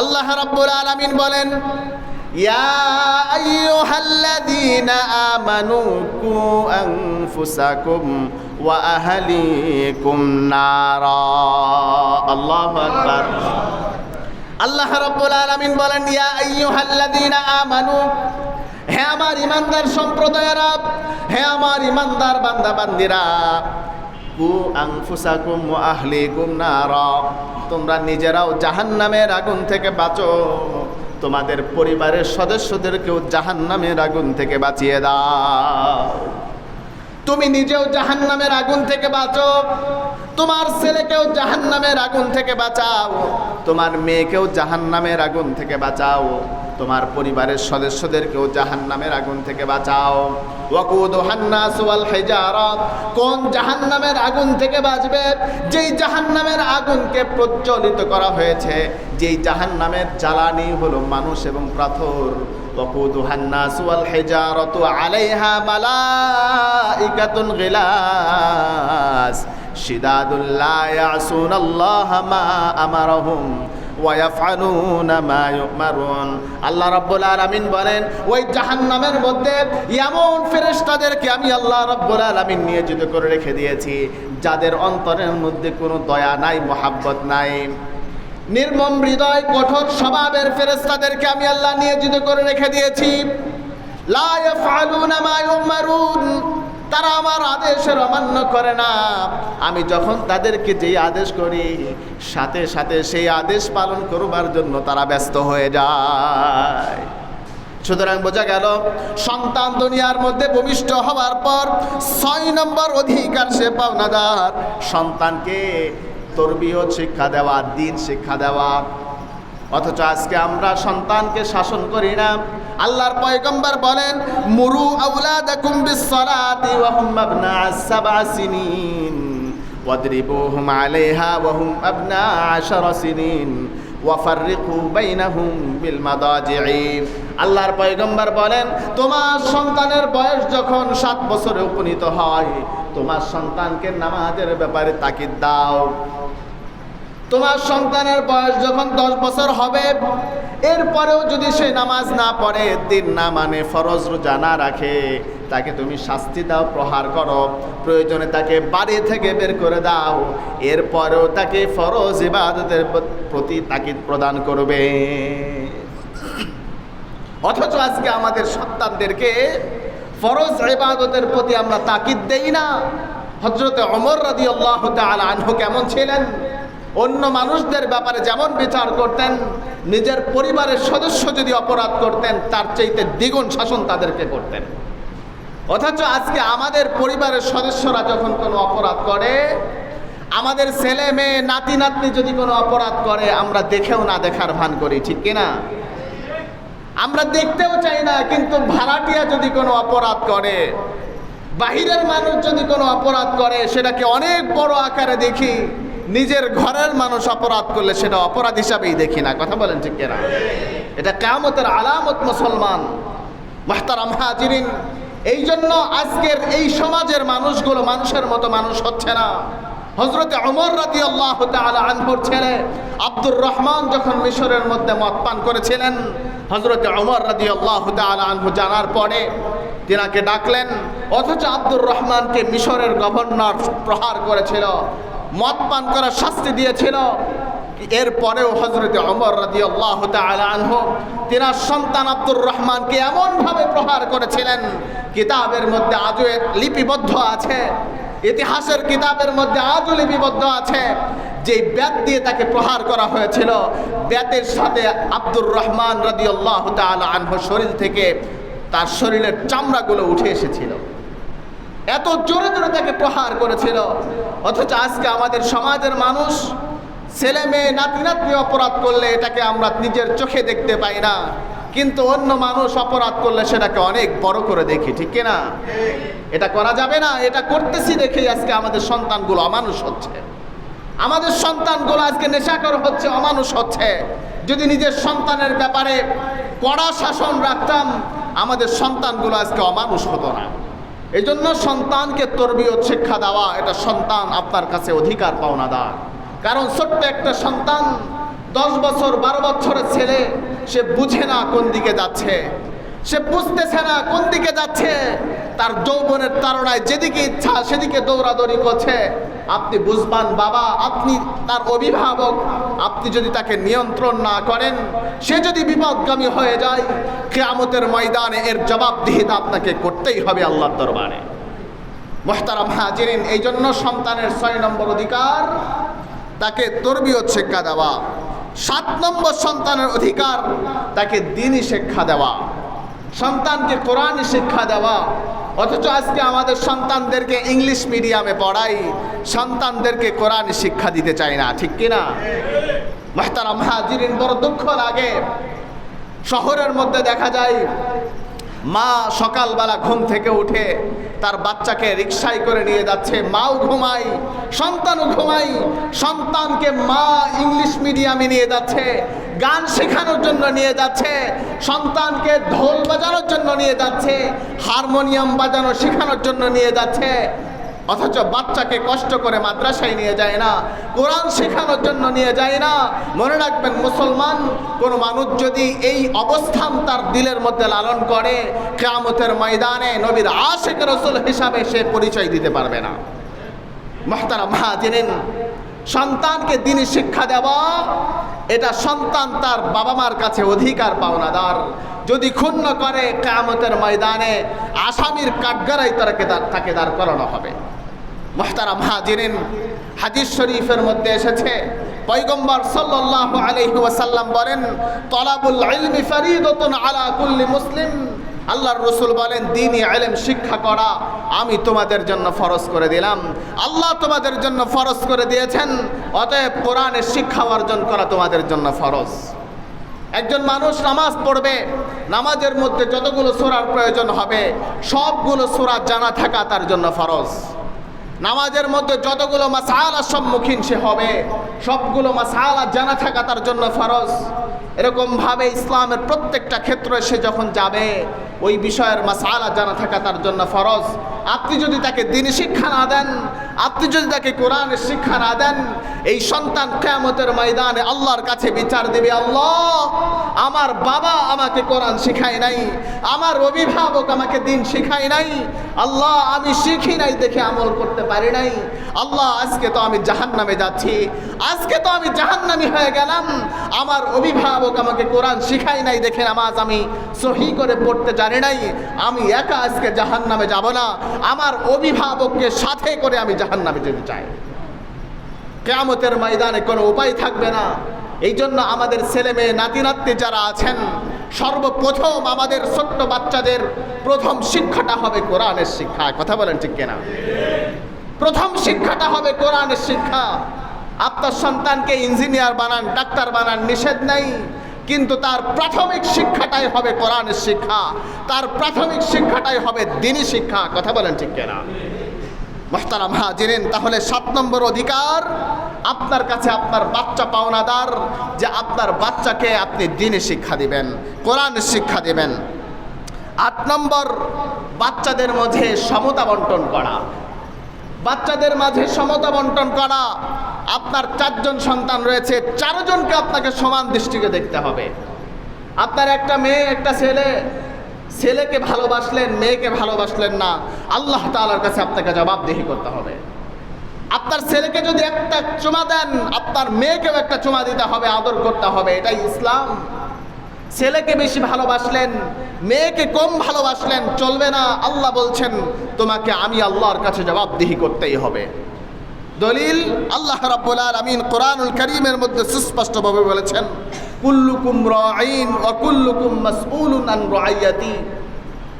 আল্লাহ রাব্বুল আলামিন বলেন, ইয়া আইয়ুহাল্লাযীনা আমানু কু আনফুসাকুম ওয়া আহলিকুম নারা। আল্লাহু আকবার। আল্লাহ রাব্বুল আলামিন বলেন, ইয়া আইয়ুহাল্লাযীনা আমানু, হে আমার ইমানদার সম্প্রদায়েরা, হে আমার ইমানদার বান্দা বান্দিরা তোমরা নিজেরাও জাহান্নামের আগুন থেকে বাঁচো। তোমাদের পরিবারের সদস্যদেরকেও জাহান্নামের আগুন থেকে বাঁচিয়ে দাও। তুমি নিজেও জাহান্নামের আগুন থেকে বাঁচো। তোমার ছেলেকেও জাহান্নামের আগুন থেকে বাঁচাও তোমার মেয়েকেও জাহান্নামের আগুন থেকে বাঁচাও তোমার পরিবারের সদস্যদেরকেও জাহান্নামের আগুন থেকে বাঁচাও ওয়াকুদুহান নাস ওয়াল হিজারা কোন জাহান্নামের আগুন থেকে বাঁচবে যেই জাহান্নামের আগুনকে প্রজ্বলিত করা হয়েছে যেই জাহান্নামের জ্বালানি হলো মানুষ এবং পাথর وقودها الناس والحجارة عليها ملائكة غلاس শিদাদুল্লাহ ইয়াসুন আল্লাহ মা আমারহুম আল্লাহ রব্বুল আলমিন বলেন, ওই জাহান্নামের মধ্যে এমন ফেরেস্তাদেরকে আমি আল্লাহ রব্বুল আলমিন নিয়োজিত করে রেখে দিয়েছি, যাদের অন্তরের মধ্যে কোনো দয়া নাই, মোহাব্বত নাই। নির্মম হৃদয়, কঠোর স্বভাবের ফেরেস্তাদেরকে আমি আল্লাহ নিয়োজিত করে রেখে দিয়েছি। লা ইয়াফআলুনা মা ইউমারুন। তারা আমার আদেশের অমান্য করে না। আমি যখন তাদেরকে যেই আদেশ করি, সাথে সাথে সেই আদেশ পালন করবার জন্য তারা ব্যস্ত হয়ে যায়। সুতরাং বোঝা গেল, সন্তান দুনিয়ার মধ্যে ভূমিষ্ঠ হওয়ার পর ছয় নম্বর অধিকার সে পাওনাদার। সন্তানকে তরবিয়ত শিক্ষা দেওয়া, দিন শিক্ষা দেওয়া অথচ আজকে আমরা সন্তানকে শাসন করি না। আল্লাহর পয়গম্বর বলেন, মুরু আল্লাহর পয়গম্বর বলেন, তোমার সন্তানের বয়স যখন সাত বছরে উপনীত হয়, তোমার সন্তানকে নামাজের ব্যাপারে তাকিদ দাও। তোমার সন্তানের বয়স যখন দশ বছর হবে, এরপরেও যদি সে নামাজ না পড়ে, দিন না মানে ফরজ রোজা না রাখে, তাকে তুমি শাস্তি দাও, প্রহার করো, প্রয়োজনে তাকে বাড়ি থেকে বের করে দাও, এরপরেও তাকে ফরজ ইবাদতের প্রতি তাকিদ প্রদান করবে। অথচ আজকে আমাদের সন্তানদেরকে ফরজ ইবাদতের প্রতি আমরা তাকিদ দেই না। হজরতে অমর রাদি আল্লাহ আনহু কেমন ছিলেন? অন্য মানুষদের ব্যাপারে যেমন বিচার করতেন, নিজের পরিবারের সদস্য যদি অপরাধ করতেন, তার চাইতে দ্বিগুণ শাসন তাদেরকে করতেন। অথচ আজকে আমাদের পরিবারের সদস্যরা যখন কোনো অপরাধ করে, আমাদের ছেলে, মেয়ে, নাতি, নাতনি যদি কোনো অপরাধ করে, আমরা দেখেও না দেখার ভান করি, ঠিক কিনা? আমরা দেখতেও চাই না, কিন্তু ভাড়াটিয়া যদি কোনো অপরাধ করে, বাহিরের মানুষ যদি কোনো অপরাধ করে, সেটাকে অনেক বড় আকারে দেখি। নিজের ঘরের মানুষ অপরাধ করলে সেটা অপরাধ হিসাবেই দেখি না। কথা বলেন ঠিক কেনা? এটা কেমতের আলামত মুসলমান, মাহতারাম হাজিরিন। এই জন্য আজকের এই সমাজের মানুষগুলো মানুষের মতো মানুষ হচ্ছে না। হজরতে অমর রাতি আল্লাহ আনহুর ছেলে আব্দুর রহমান যখন মিশরের মধ্যে মদ পান করেছিলেন হজরতে অমর রাদি আল্লাহ আনহু জানার পরে তিনাকে ডাকলেন, অথচ আব্দুর রহমানকে মিশরের গভর্নর প্রহার করেছিল। মদ পান করার শাস্তি দিয়েছিল। এরপরেও হজরতে অমর রাদি আল্লাহ আনহু তিনার সন্তান আব্দুর রহমানকে এমনভাবে প্রহার করেছিলেন, কিতাবের মধ্যে আজও লিপিবদ্ধ আছে, ইতিহাসের কিতাবের মধ্যে আজও লিপিবদ্ধ আছে যে ব্যাত দিয়ে তাকে প্রহার করা হয়েছিল, ব্যাতের সাথে আব্দুর রহমান রাদি আল্লাহ আনহু শরীর থেকে তার শরীরের চামড়াগুলো উঠে এসেছিল। এত জোরে জোরে তাকে প্রহার করেছিল। অথচ আজকে আমাদের সমাজের মানুষ ছেলে মেয়ে, নাতি নাতনি অপরাধ করলে এটাকে আমরা নিজের চোখে দেখতে পাই না। কিন্তু অন্য মানুষ অপরাধ করলে সেটাকে অনেক বড় করে দেখি, ঠিক কিনা? এটা করা যাবে না, এটা করতেছি দেখেই আজকে আমাদের সন্তানগুলো অমানুষ হচ্ছে। আমাদের সন্তানগুলো আজকে নেশাকর হচ্ছে, অমানুষ হচ্ছে। যদি নিজের সন্তানের ব্যাপারে কড়া শাসন রাখতাম, আমাদের সন্তানগুলো আজকে অমানুষ হতো না। এই জন্য সন্তানকে তর্বীয় শিক্ষা দেওয়া এটা সন্তান আপনার কাছে অধিকার পাওনা দা কারণ ছোট্ট একটা সন্তান দশ বছর, বারো বছরের ছেলে, সে বুঝে না কোন দিকে যাচ্ছে। সে বুঝতেছে না কোন দিকে যাচ্ছে। তার যৌবনের তাড়নায় যেদিকে ইচ্ছা সেদিকে দৌড়াদৌড়ি করছে। আপনি বুঝবান, বাবা, আপনি তার অভিভাবক। আপনি যদি তাকে নিয়ন্ত্রণ না করেন, সে যদি বিপদগামী হয়ে যায়, কেয়ামতের ময়দানে এর জবাবদিহিতা আপনাকে করতেই হবে আল্লাহর দরবারে। মোহতারাম হাজিরিন এই জন্য সন্তানের ছয় নম্বর অধিকার, তাকে তরবিয়ত শিক্ষা দেওয়া। সাত নম্বর সন্তানের অধিকার, তাকে দিনই শিক্ষা দেওয়া। সন্তানকে কোরআনই শিক্ষা দেওয়া। অথচ আজকে আমাদের সন্তানদেরকে ইংলিশ মিডিয়ামে পড়াই, সন্তানদেরকে কোরআন শিক্ষা দিতে চাই না, ঠিক কিনা? মাহতারাম হাজিরিন, বড় দুঃখ লাগে। শহরের মধ্যে দেখা যায় মা সকালবেলা ঘুম থেকে উঠে তার বাচ্চাকে রিক্সায় করে নিয়ে যাচ্ছে। মাও ঘুমাই সন্তানও ঘুমাই সন্তানকে মা ইংলিশ মিডিয়ামে নিয়ে যাচ্ছে, গান শেখানোর জন্য নিয়ে যাচ্ছে, সন্তানকে ঢোল বাজানোর জন্য নিয়ে যাচ্ছে, হারমোনিয়াম বাজানো শেখানোর জন্য নিয়ে যাচ্ছে। অথচ বাচ্চাকে কষ্ট করে মাদ্রাসায় নিয়ে যায় না, কোরআন শেখানোর জন্য নিয়ে যায় না। মনে রাখবেন, মুসলমান, কোন মানুষ যদি এই অবস্থান তার দিলের মধ্যে লালন করে, কেয়ামতের ময়দানে নবীর আশেখ রসুল হিসাবে সে পরিচয় দিতে পারবে না। মহতারা মা জেনেন সন্তানকে দিনই শিক্ষা দেওয়া, এটা সন্তান তার বাবা মার কাছে অধিকার, পাওনাদার। যদি ক্ষুণ্ণ করে, কেয়ামতের ময়দানে আসামির কাঠগারাই তাকে তাকে দাঁড় করানো হবে। মোহতারাম হাজিরিন, হাদিস শরীফের মধ্যে এসেছে। পৈগম্বর সাল্লাল্লাহু আলাইহি ওয়াসাল্লাম বলেন, তলাবুল ইলমি ফরিদাতুন আলা কুল্লি মুসলিম। আল্লাহর রসুল বলেন দিনই আলেম শিক্ষা করা আমি তোমাদের জন্য ফরজ করে দিলাম। আল্লাহ তোমাদের জন্য ফরজ করে দিয়েছেন, অতএব কোরআনের শিক্ষা অর্জন করা তোমাদের জন্য ফরজ। একজন মানুষ নামাজ পড়বে, নামাজের মধ্যে যতগুলো সোরার প্রয়োজন হবে, সবগুলো সোরা জানা থাকা তার জন্য ফরজ। নামাজের মধ্যে যতগুলো মাসালার সম্মুখীন সে হবে, সবগুলো মাসালা জানা থাকা তার জন্য ফরজ। এরকমভাবে ইসলামের প্রত্যেকটা ক্ষেত্রে সে যখন যাবে, ওই বিষয়ের মাসালা জানা থাকা তার জন্য ফরজ। আপনি যদি তাকে দিনী শিক্ষা না দেন, আপনি যদি তাকে কোরআনের শিক্ষা না দেন এই সন্তান কেয়ামতের ময়দানে আল্লাহর কাছে বিচার দেবে, আল্লাহ, আমার বাবা আমাকে কোরআন শিখায় নাই, আমার অভিভাবক আমাকে দিন শিখায় নাই, আল্লাহ, আমি শিখি নাই দেখে আমল করতে পারি নাই, আল্লাহ, আজকে তো আমি জাহান নামে যাচ্ছি, আজকে তো আমি জাহান্নামি হয়ে গেলাম, আমার অভিভাবক আমাকে কোরআন শিখাই নাই দেখে নামাজ আমি সহি করে পড়তে জানি নাই, আমি একা আজকে জাহান নামে যাব না, আমার অভিভাবককে সাথে করে আমি জাহান নামে যেতে চাই। কেয়ামতের ময়দানে কোনো উপায় থাকবে না। এই জন্য আমাদের ছেলে মেয়ে, নাতি নাতনি যারা আছেন, সর্বপ্রথম আমাদের ছোট্ট বাচ্চাদের প্রথম শিক্ষাটা হবে কোরআনের শিক্ষা। কথা বলেন ঠিক কেনা? প্রথম শিক্ষাটা হবে কোরআনের শিক্ষা। আপনার সন্তানকে ইঞ্জিনিয়ার বানান, ডাক্তার বানান, নিষেধ নেই। কিন্তু তার প্রাথমিক শিক্ষাটাই হবে কোরআনের শিক্ষা। তার প্রাথমিক শিক্ষাটাই হবে দিনী শিক্ষা। কথা বলেন ঠিক কিনা? মোহতারাম হাজিরেন, তাহলে সাত নম্বর অধিকার আপনার কাছে আপনার বাচ্চা পাওনাদার যে আপনার বাচ্চাকে আপনি দিনে শিক্ষা দিবেন কোরআনের শিক্ষা দিবেন। আট নম্বর, বাচ্চাদের মধ্যে সমতা বন্টন করা। বাচ্চাদের মাঝে সমতা বন্টন করা। আপনার চারজন সন্তান রয়েছে, চারজনকে আপনাকে সমান দৃষ্টিকে দেখতে হবে। আপনার একটা মেয়ে, একটা ছেলে ছেলেকে ভালোবাসলেন, মেয়েকে ভালোবাসলেন না। আল্লাহ তাআলার কাছে আপনাকে জবাবদিহি করতে হবে। আপনার ছেলেকে যদি একটা চুমা দেন, আপনার মেয়েকেও একটা চুমা দিতে হবে, আদর করতে হবে, এটাই ইসলাম। ছেলেকে বেশি ভালোবাসলেন, মেয়েকে কম ভালোবাসলেন, চলবে না। আল্লাহ বলছেন, তোমাকে আমি আল্লাহর কাছে জবাবদিহি করতেই হবে। দলিল আল্লাহ রাব্বুল আলামিন কোরআনুল কারীমের মধ্যে সুস্পষ্টভাবে বলেছেন, কুল্লুকুম রাঈন ওয়া কুল্লুকুম মাসউলুন আন রাইয়াতি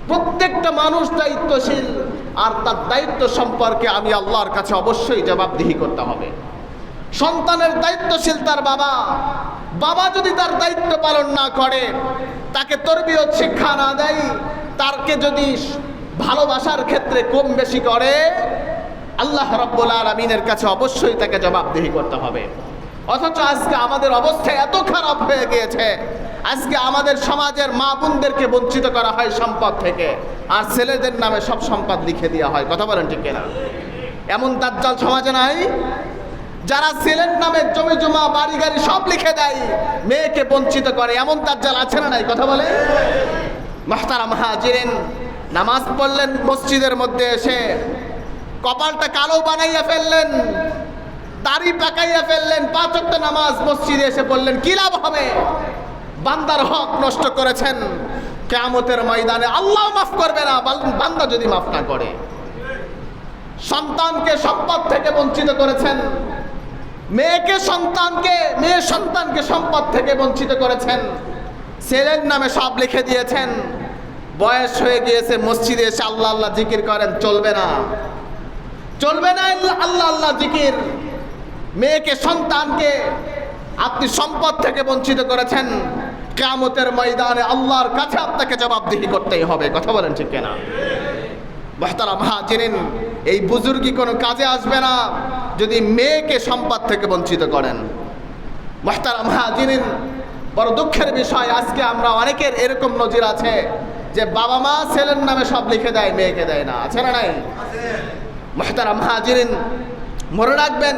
প্রত্যেকটা মানুষ দায়িত্বশীল, আর তার দায়িত্ব সম্পর্কে আমি আল্লাহর কাছে অবশ্যই জবাবদিহি করতে হবে। সন্তানের দায়িত্বশীল তার বাবা বাবা যদি তার দায়িত্ব পালন না করে, তাকে তরবিয়ত শিক্ষা না দেয়, তারকে যদি ভালোবাসার ক্ষেত্রে কম বেশি করে আল্লাহ রব্বুল আলমিনের কাছে অবশ্যই তাকে জবাবদিহি করতে হবে। অথচ আজকে আমাদের অবস্থা এত খারাপ হয়ে গিয়েছে। আজকে আমাদের সমাজের মা বোনদেরকে বঞ্চিত করা হয় সম্পদ থেকে। আর ছেলেদের নামে সব সম্পদ লিখে দেওয়া হয়। কথা বলেন ঠিক কিনা? এমন দাজ্জাল সমাজে নাই? যারা ছেলের নামে জমি জমা বাড়ি গাড়ি সব লিখে দেয়, মেয়েকে বঞ্চিত করে। এমন তার জাল আছে না নাই? কথা বলে মাহতারা মাহাজিরেন নামাজ পড়লেন মসজিদের মধ্যে এসে কপালটা কালো বানাইয়া ফেললেন, দাড়ি পাকাইয়া ফেললেন, পাঁচ ওয়াক্ত নামাজ মসজিদে এসে বললেন, কি লাভ হবে? বান্দার হক নষ্ট করেছেন। কেয়ামতের ময়দানে আল্লাহ মাফ করবে না বান্দা যদি মাফ না করে। সন্তানকে সম্পদ থেকে বঞ্চিত করেছেন। মেয়েকে সন্তানকে, মেয়ে সন্তানকে সম্পদ থেকে বঞ্চিত করেছেন। ছেলের নামে সব লিখে দিয়েছেন। বয়স হয়ে গিয়েছে, মসজিদে এসে আল্লাহ আল্লাহ জিকির করেন, চলবে না। চলবে না আল্লাহ আল্লাহ জিকির। মেয়েকে, সন্তানকে আপনি সম্পদ থেকে বঞ্চিত করেছেন কামতের ময়দানে আল্লাহর কাছে আপনাকে জবাবদিহি করতেই হবে, কথা বলেন ঠিক কেনা? মহতারা মহাজিরিন এই বুজুর্গি কোনো কাজে আসবে না যদি মেয়েকে সম্পদ থেকে বঞ্চিত করেন। মহতারা মহাজিরিন বড় দুঃখের বিষয়, আজকে আমরা অনেকের এরকম নজির আছে যে বাবা মা ছেলের নামে সব লিখে দেয়, মেয়েকে দেয় না, আছে না নাই? মহতারা মহাজিরিন মনে রাখবেন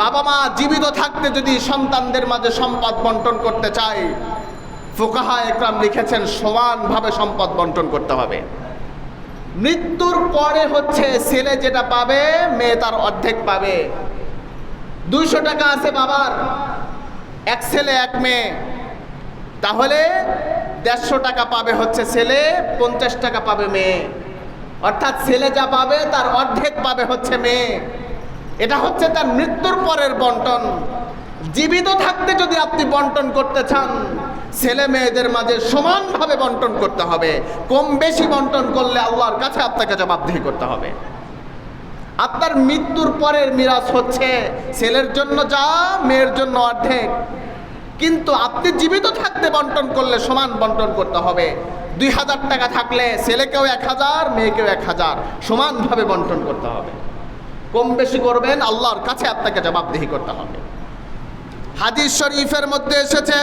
বাবা মা জীবিত থাকতে যদি সন্তানদের মাঝে সম্পদ বন্টন করতে চায়, ফোকাহা একরাম লিখেছেন, সমানভাবে সম্পদ বন্টন করতে হবে। মৃত্যুর পরে হচ্ছে ছেলে যেটা পাবে, মেয়ে তার অর্ধেক পাবে। দুইশো টাকা আছে বাবার, এক ছেলে, এক মেয়ে। তাহলে দেড়শো টাকা পাবে হচ্ছে ছেলে, পঞ্চাশ টাকা পাবে মেয়ে। অর্থাৎ ছেলে যা পাবে, তার অর্ধেক পাবে হচ্ছে মেয়ে। এটা হচ্ছে তার মৃত্যুর পরের বন্টন। জীবিত থাকতে যদি আপনি বন্টন করতে চান, ছেলে মেয়েদের মাঝে সমানভাবে বন্টন করতে হবে। কম বেশি বন্টন করলে আল্লাহর কাছে আপনাকে জবাবদিহি করতে হবে। আপনার মৃত্যুর পরের মিরাজ হচ্ছে ছেলের জন্য যা, মেয়ের জন্য অর্ধেক। কিন্তু আপনি জীবিত থাকতে বন্টন করলে সমান বন্টন করতে হবে। দুই হাজার টাকা থাকলে ছেলেকেও এক হাজার, মেয়েকেও এক হাজার সমানভাবে বন্টন করতে হবে। কম বেশি করবেন, আল্লাহর কাছে আপনাকে জবাবদিহি করতে হবে। হাদিস শরীফের মধ্যে এসেছে